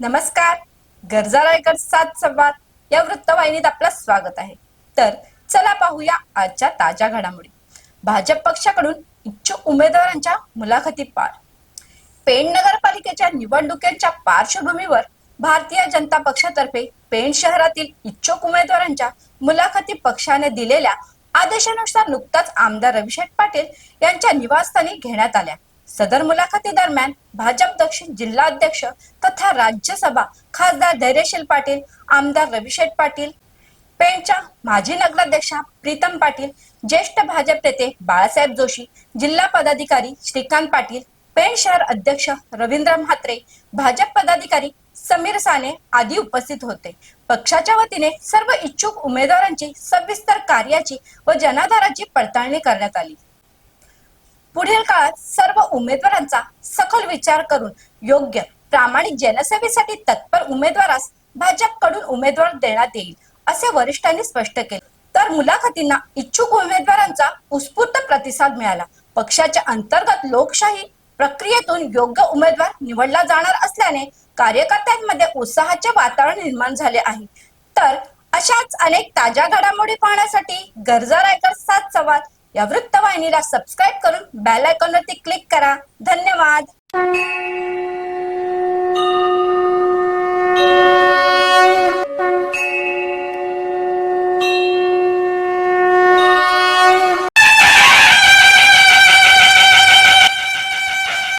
नमस्कार. गरजा रायगड सात संवाद. या वृत्तवाहिनीत आपलं स्वागत आहे. तर चला पाहूया आजच्या ताज्या घडामोडी. भाजप पक्षाकडून इच्छुक उमेदवारांच्या मुलाखती पार. पेण नगरपालिकेच्या निवडणुकीच्या पार्श्वभूमीवर भारतीय जनता पक्षातर्फे पेण शहरातील इच्छुक उमेदवारांच्या मुलाखती पक्षाने दिलेल्या आदेशानुसार नुकताच आमदार रविशेठ पाटील यांच्या निवासस्थानी घेण्यात आल्या. सदर मुलाखती दरम्यान भाजप दक्षिण जिल्हाध्यक्ष तथा राज्यसभा खासदार धैर्यशील पाटील आमदार रविशेठ पाटील पेणच्या माजी नगराध्यक्षा प्रीतम पाटील ज्येष्ठ भाजप नेते बाळासाहेब जोशी जिल्हा पदाधिकारी श्रीकांत पाटील पेण शहर अध्यक्ष रवींद्र म्हात्रे भाजप पदाधिकारी समीर साने आदी उपस्थित होते. पक्षाच्या वतीने सर्व इच्छुक उमेदवारांची सविस्तर कार्याची व जनाधाराची पडताळणी करण्यात आली. पुढील काळात सर्व उमेदवारांचा सखोल विचार करून योग्य प्रामाणिक जनसेवेसाठी तत्पर उमेदवारास भाजपकडून उमेदवार देण्यात येईल असे वरिष्ठांनी स्पष्ट केले. तर मुलाखतींना इच्छुक उमेदवारांचा उत्स्फूर्त प्रतिसाद मिळाला. पक्षाच्या अंतर्गत लोकशाही प्रक्रियेतून योग्य उमेदवार निवडला जाणार असल्याने कार्यकर्त्यांमध्ये उत्साहाचे वातावरण निर्माण झाले आहे. तर अशाच अनेक ताज्या घडामोडी पाहण्यासाठी गरजा रायकर सात सवाल या वृत्तवाहिनीला सबस्क्राईब करून बेल आयकॉनवरती क्लिक करा. धन्यवाद.